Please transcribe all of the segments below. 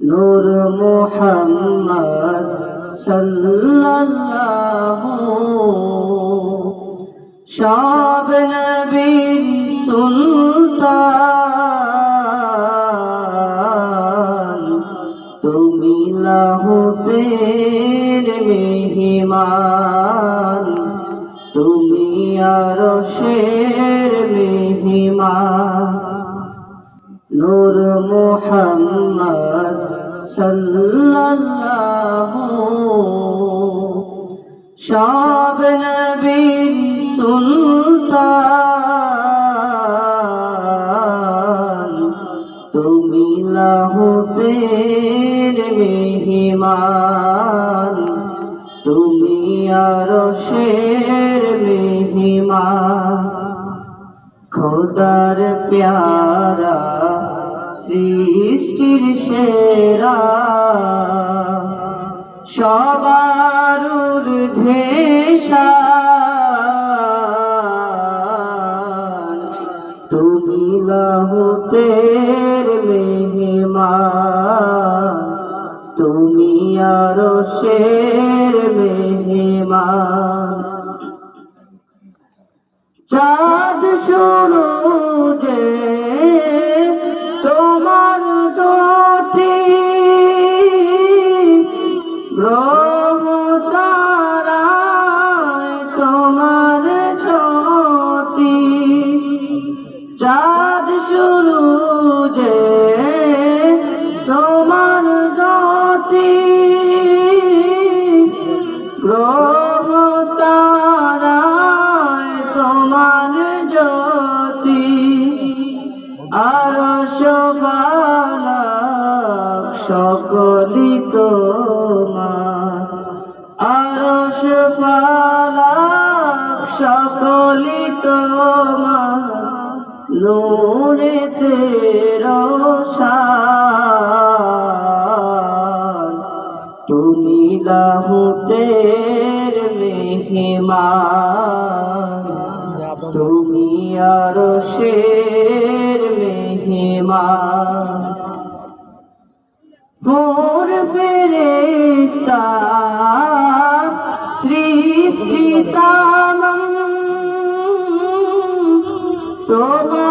নূর মোহাম্মদ সাল্লাল্লাহু সব নবীর সুলতান, তুমি লাহুতের মেহমান, তুমি আরও শের মেহমান। নূর মোহাম্মদ সব নবীর সুলতান তুমি লাহুতের মেহমান তুমি আরও শের মেহমান। খোদার প্যারা সৃষ্টির সেরা। সবার ঊর্ধ্বেশা তুমি লাহুতের মেহমান। তুমি আরও শের মেহমান। চাঁদ শুরু তুমি লাহুতের মেহমান। তুমি আরও শের মেহমান। মোর ফেরেস্তা সৃষ্টি তামম তোমার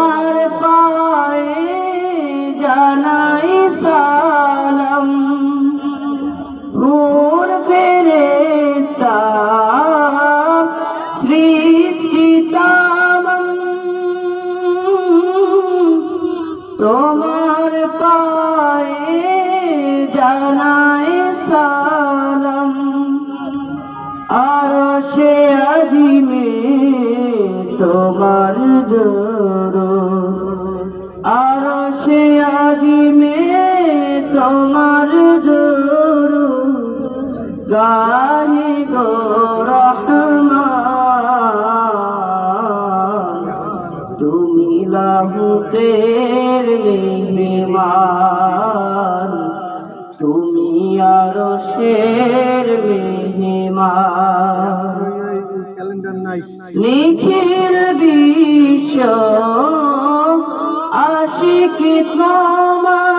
তোমার আর সে আজিমে তোমার গাহি গো রহমান তুমি তুমি আরও শের মেহমান। নিখিল বিশ্ব আশিকি তোমার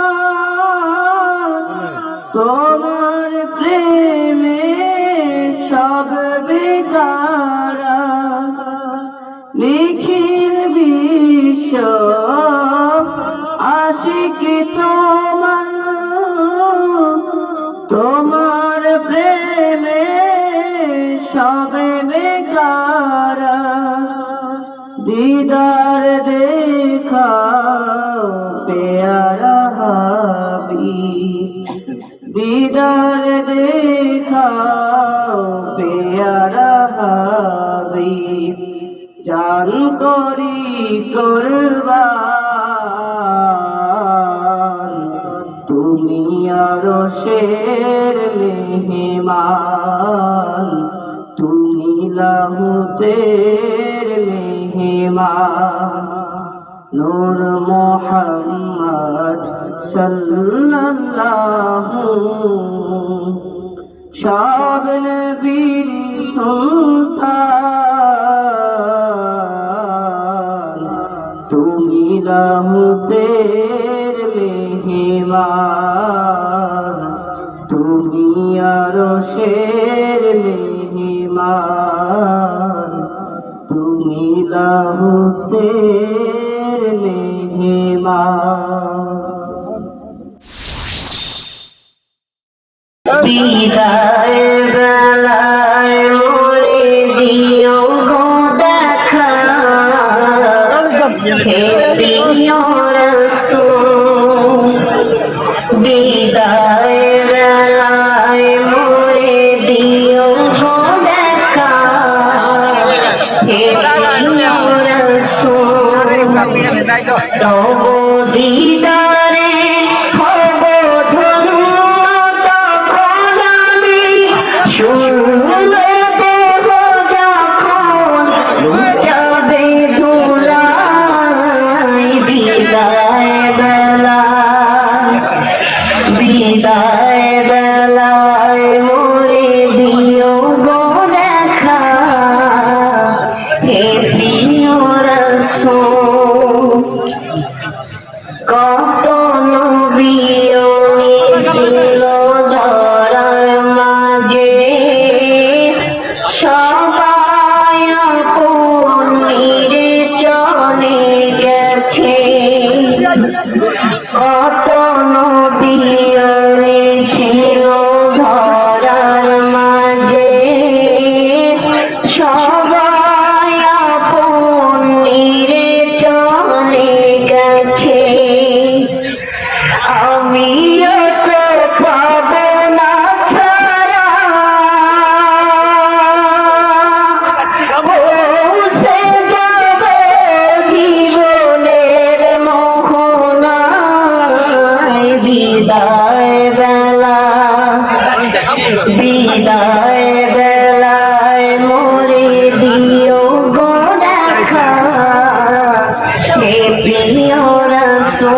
তোমার প্রেমে সব বেকারা। নিখিল বিশ্ব আশিকি তোমার তোমার প্রেমে সবে বেকারা দিদার দেখা পেয়ারা হাবি। দিদার দেখা পেয়ারা হাবি। জান করি করবান তুমি আরও শের মেহমান তুমি লাহুতের মেহমান। নূর মোহাম্মদ সাল্লাল্লাহু সব নবীর সুলতান। ইলাহুতের মেহমান তুমি আরশের মেহমান তুমি ইলাহুতের মেহমান বিদায় বেলায় মরে দিও গো দেখা। আমি তো পাব না ছাড়া। সে যাবে জীবনের মোহনায়। বিদায় বেলা বিদায় বেলায় মরে দিও গো দেখা। হে প্রিয় রসো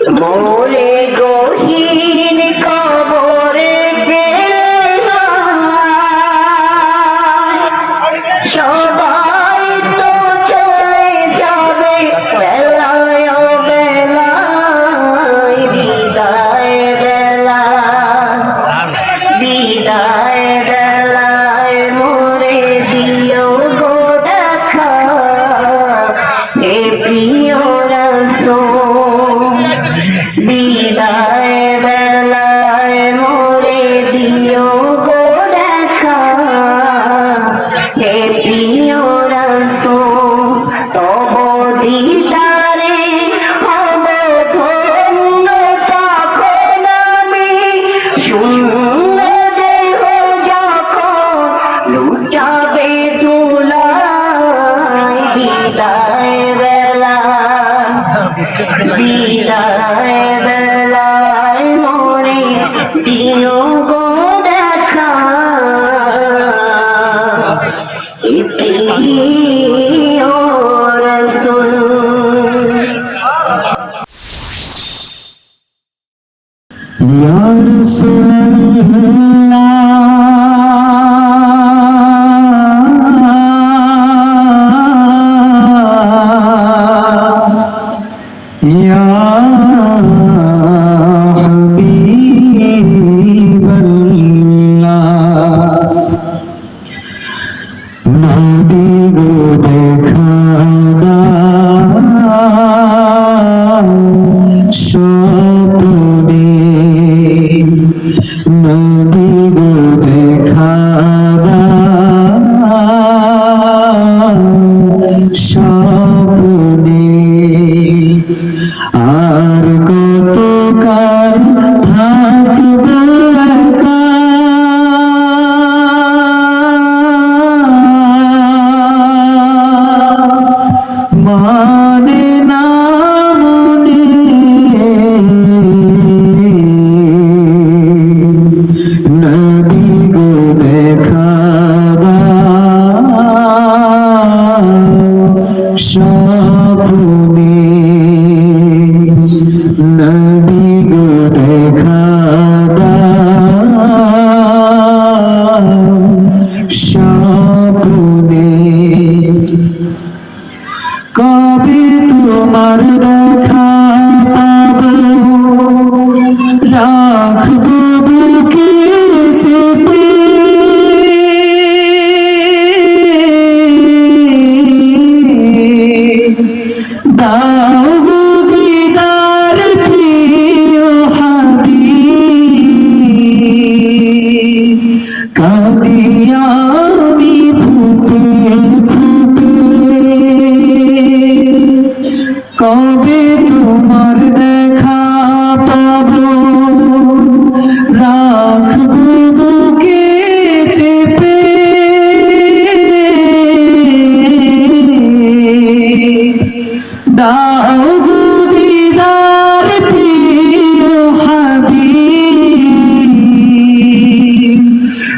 怎么嘞？বিদায় বেলায় মরে দিও গো দেখা। প্রিয় রসুল। Ya Resul কবে তোমার দেখা পাবো। রা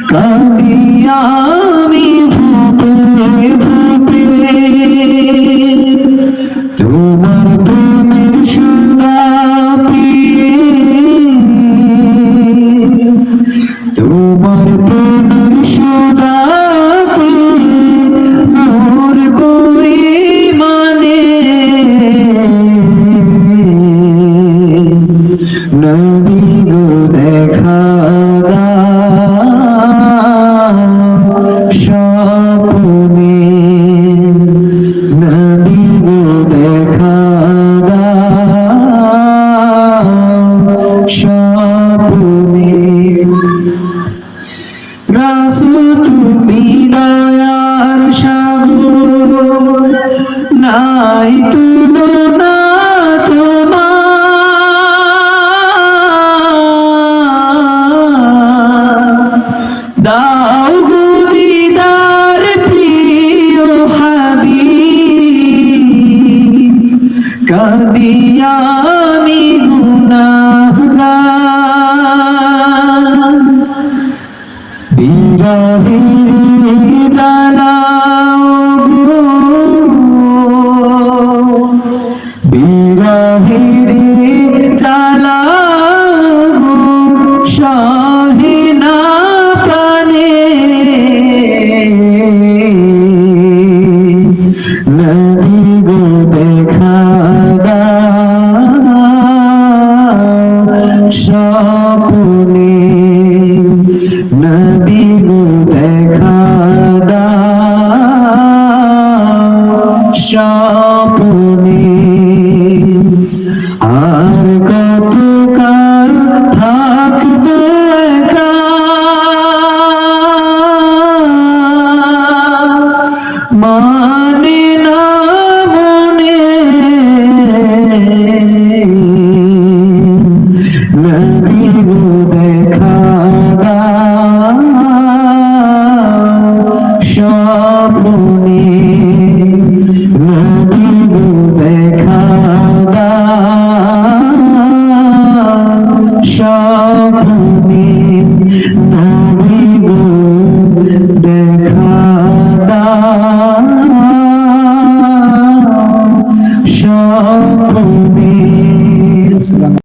কাঁদিয়া আমি ভূপে ভূপে। তোমার প্রেমের সুরা পিয়ে। তোমার প্রেমের সুরা মানে। নবী গো দেখা